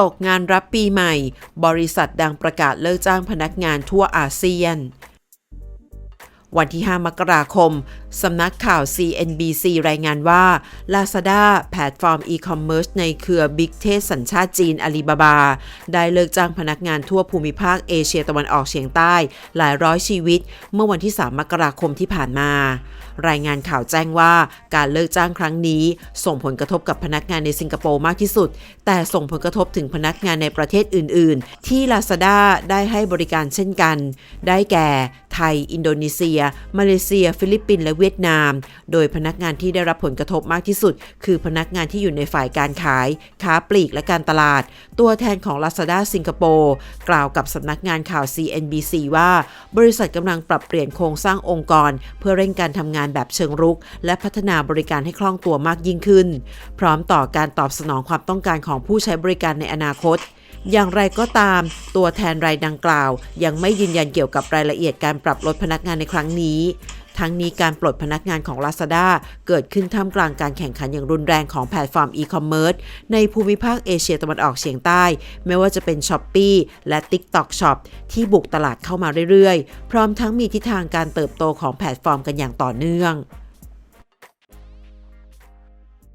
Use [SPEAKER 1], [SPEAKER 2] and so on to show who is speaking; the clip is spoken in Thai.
[SPEAKER 1] ตกงานรับปีใหม่ บริษัทดังประกาศเลิกจ้างพนักงานทั่วอาเซียน วันที่ 5 มกราคม สำนักข่าว CNBC รายงานว่า Lazada แพลตฟอร์มอีคอมเมิร์ซในเครือ Big t e สัญชาติจีนอาลีบาบา ได้เลิกจ้างพนักงานทั่วภูมิภาคเอเชียตะวันออกเฉียงใต้ หลายร้อยชีวิต เมื่อวันที่ 3 มกราคมที่ผ่านมา รายงานข่าวแจ้งว่าการเลิกจ้างครั้งนี้ ส่งผลกระทบกับพนักงานในสิงคโปร์มากที่สุด แต่ส่งผลกระทบถึงพนักงานในประเทศอื่น ๆ ที่ Lazada ได้ให้บริการเช่นกัน ได้แก่ ไทย อินโดนีเซีย มาเลเซีย ฟิลิปปินส์และเวียดนาม โดยพนักงานที่ได้รับผลกระทบมากที่สุด คือพนักงานที่อยู่ในฝ่ายการขาย ค้าปลีกและการตลาด ตัวแทนของ Lazada สิงคโปร์กล่าวกับสำนักงานข่าว CNBC ว่า บริษัทกำลังปรับเปลี่ยนโครงสร้างองค์กร เพื่อเร่งการทำงานแบบเชิงรุก และพัฒนาบริการให้คล่องตัวมากยิ่งขึ้น พร้อมต่อการตอบสนองความต้องการของผู้ใช้บริการในอนาคตอย่างไรก็ตาม ตัวแทนรายดังกล่าว ยังไม่ยืนยันเกี่ยวกับรายละเอียดการปรับลดพนักงานในครั้งนี้ ทั้งนี้การปลดพนักงานของ Lazada เกิดขึ้นท่ามกลางการแข่งขันอย่างรุนแรงของแพลตฟอร์มอีคอมเมิร์ซในภูมิภาคเอเชียตะวันออกเฉียงใต้ ไม่ว่าจะเป็น s h อ p e e และ TikTok Shop ที่บุกตลาดเข้ามาเรื่อยๆ พร้อมทั้งมีทิศทางการเติบโตของแพลตฟอร์มกันอย่างต่อเนื่อง